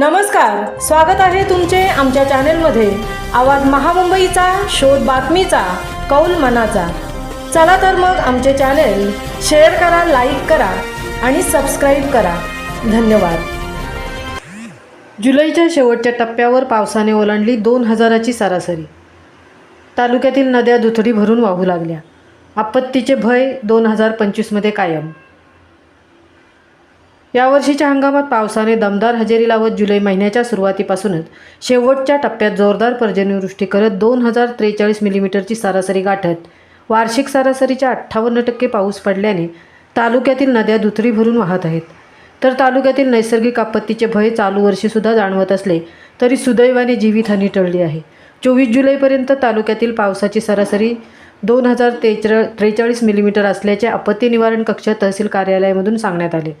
नमस्कार स्वागत आहे तुमचे आमच्या चॅनेलमध्ये. आवाज महामुंबईचा शोध बातमीचा कौल मनाचा. चला तर मग आमचे चॅनेल शेअर करा लाईक करा आणि सबस्क्राईब करा. धन्यवाद. जुलैच्या शेवटच्या टप्प्यावर पावसाने ओलांडली दोन हजाराची सरासरी. तालुक्यातील नद्या दुथडी भरून वाहू लागल्या. आपत्तीचे भय दोन हजार पंचवीसमध्ये कायम. यावर्षीच्या हंगामात पावसाने दमदार हजेरी लावत जुलै महिन्याच्या सुरुवातीपासूनच शेवटच्या टप्प्यात जोरदार पर्जन्यवृष्टी करत दोन हजार त्रेचाळीस मिलीमीटरची सरासरी गाठत वार्षिक सरासरीच्या अठ्ठावन्न टक्के पाऊस पडल्याने तालुक्यातील नद्या दुथरी भरून वाहत आहेत. तर तालुक्यातील नैसर्गिक आपत्तीचे भय चालू वर्षीसुद्धा जाणवत असले तरी सुदैवाने जीवितहानी टळली आहे. चोवीस जुलैपर्यंत तालुक्यातील पावसाची सरासरी दोन हजार तेचरा त्रेचाळीस मिलीमीटर असल्याचे आपत्ती निवारण कक्ष तहसील कार्यालयामधून सांगण्यात आले.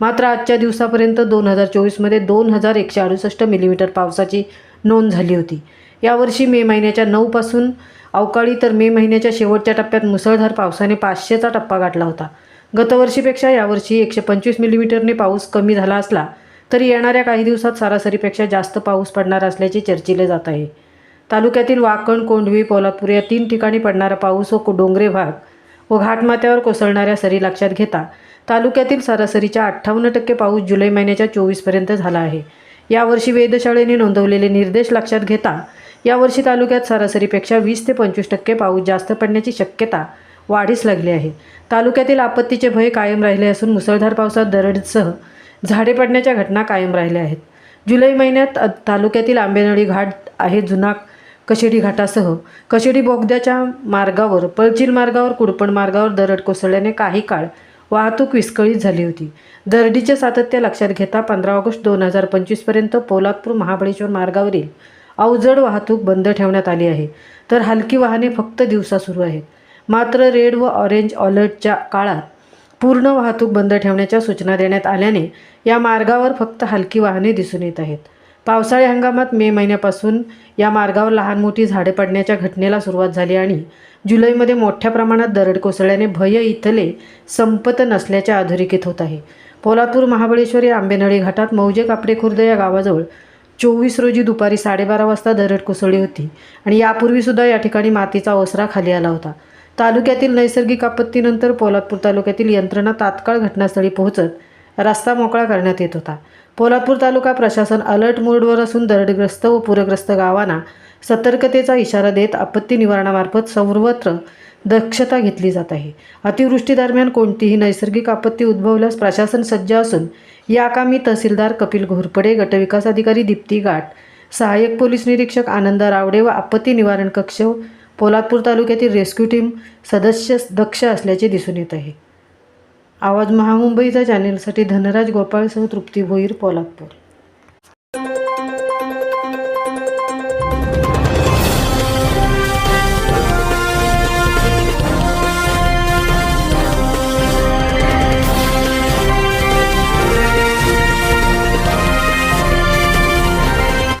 मात्र आजच्या दिवसापर्यंत दोन हजार चोवीसमध्ये दोन हजार एकशे अडुसष्ट मिलीमीटर पावसाची नोंद झाली होती. यावर्षी मे महिन्याच्या नऊपासून अवकाळी तर मे महिन्याच्या शेवटच्या टप्प्यात मुसळधार पावसाने पाचशेचा टप्पा गाठला होता. गतवर्षीपेक्षा यावर्षी एकशे पंचवीस मिलीमीटरने पाऊस कमी झाला असला तरी येणाऱ्या काही दिवसात सरासरीपेक्षा जास्त पाऊस पडणार असल्याचे चर्चिले जात आहे. तालुक्यातील वाकण कोंढवी पोलादपूर या तीन ठिकाणी पडणारा पाऊस व डोंगरे भाग व घाटमाथ्यावर कोसळणाऱ्या सरी लक्षात घेता तालुक्यातील सरासरीच्या अठ्ठावन्न टक्के पाऊस जुलै महिन्याच्या चोवीसपर्यंत झाला आहे. यावर्षी वेधशाळेने नोंदवलेले निर्देश लक्षात घेता यावर्षी तालुक्यात सरासरीपेक्षा वीस ते पंचवीस टक्के पाऊस जास्त पडण्याची शक्यता वाढीस लागली आहे. तालुक्यातील आपत्तीचे भय कायम राहिले असून मुसळधार पावसात दरडसह झाडे पडण्याच्या घटना कायम राहिल्या आहेत. जुलै महिन्यात तालुक्यातील आंबेनळी घाट आहे जुना कशेडी घाटासह कशेडी बोगद्याच्या मार्गावर पळचील मार्गावर कुडपण मार्गावर दरड कोसळल्याने काही काळ वाहतूक विस्कळीत झाली होती. दरडीचे सातत्य लक्षात घेता पंधरा ऑगस्ट दोन हजार पंचवीसपर्यंत पोलादपूर महाबळेश्वर मार्गावरील अवजड वाहतूक बंद ठेवण्यात आली आहे. तर हलकी वाहने फक्त दिवसा सुरू आहेत. मात्र रेड व ऑरेंज अलर्टच्या काळात पूर्ण वाहतूक बंद ठेवण्याच्या सूचना देण्यात आल्याने या मार्गावर फक्त हलकी वाहने दिसून येत आहेत. पावसाळी हंगामात मे महिन्यापासून या मार्गावर लहान मोठी झाडे पडण्याच्या घटनेला सुरुवात झाली आणि जुलैमध्ये मोठ्या प्रमाणात दरड कोसळल्याने भय इथले संपत नसल्याच्या अधोरेखित होत आहे. पोलापूर महाबळेश्वर या आंबेनळी घाटात मौजे कापडे खुर्द या गावाजवळ चोवीस रोजी दुपारी साडेबारा वाजता दरड कोसळली होती आणि यापूर्वीसुद्धा या ठिकाणी मातीचा ओसरा खाली आला होता. तालुक्यातील नैसर्गिक आपत्तीनंतर पोलादपूर तालुक्यातील यंत्रणा तात्काळ घटनास्थळी पोहोचत रस्ता मोकळा करण्यात येत होता. पोलादपूर तालुका प्रशासन अलर्ट मोडवर असून दरडग्रस्त व पूरग्रस्त गावांना सतर्कतेचा इशारा देत आपत्ती निवारणामार्फत सर्वत्र दक्षता घेतली जात आहे. अतिवृष्टीदरम्यान कोणतीही नैसर्गिक आपत्ती उद्भवल्यास प्रशासन सज्ज असून या कामी तहसीलदार कपिल घोरपडे गटविकास अधिकारी दीप्ती गाठ सहाय्यक पोलीस निरीक्षक आनंद रावडे व आपत्ती निवारण कक्ष पोलादपूर तालुक्यातील रेस्क्यू टीम सदस्य दक्ष असल्याचे दिसून येत आहे. आवाज महामुंबईचा चॅनेलसाठी धनराज गोपाळसह तृप्ती भोईर पोलादपूर.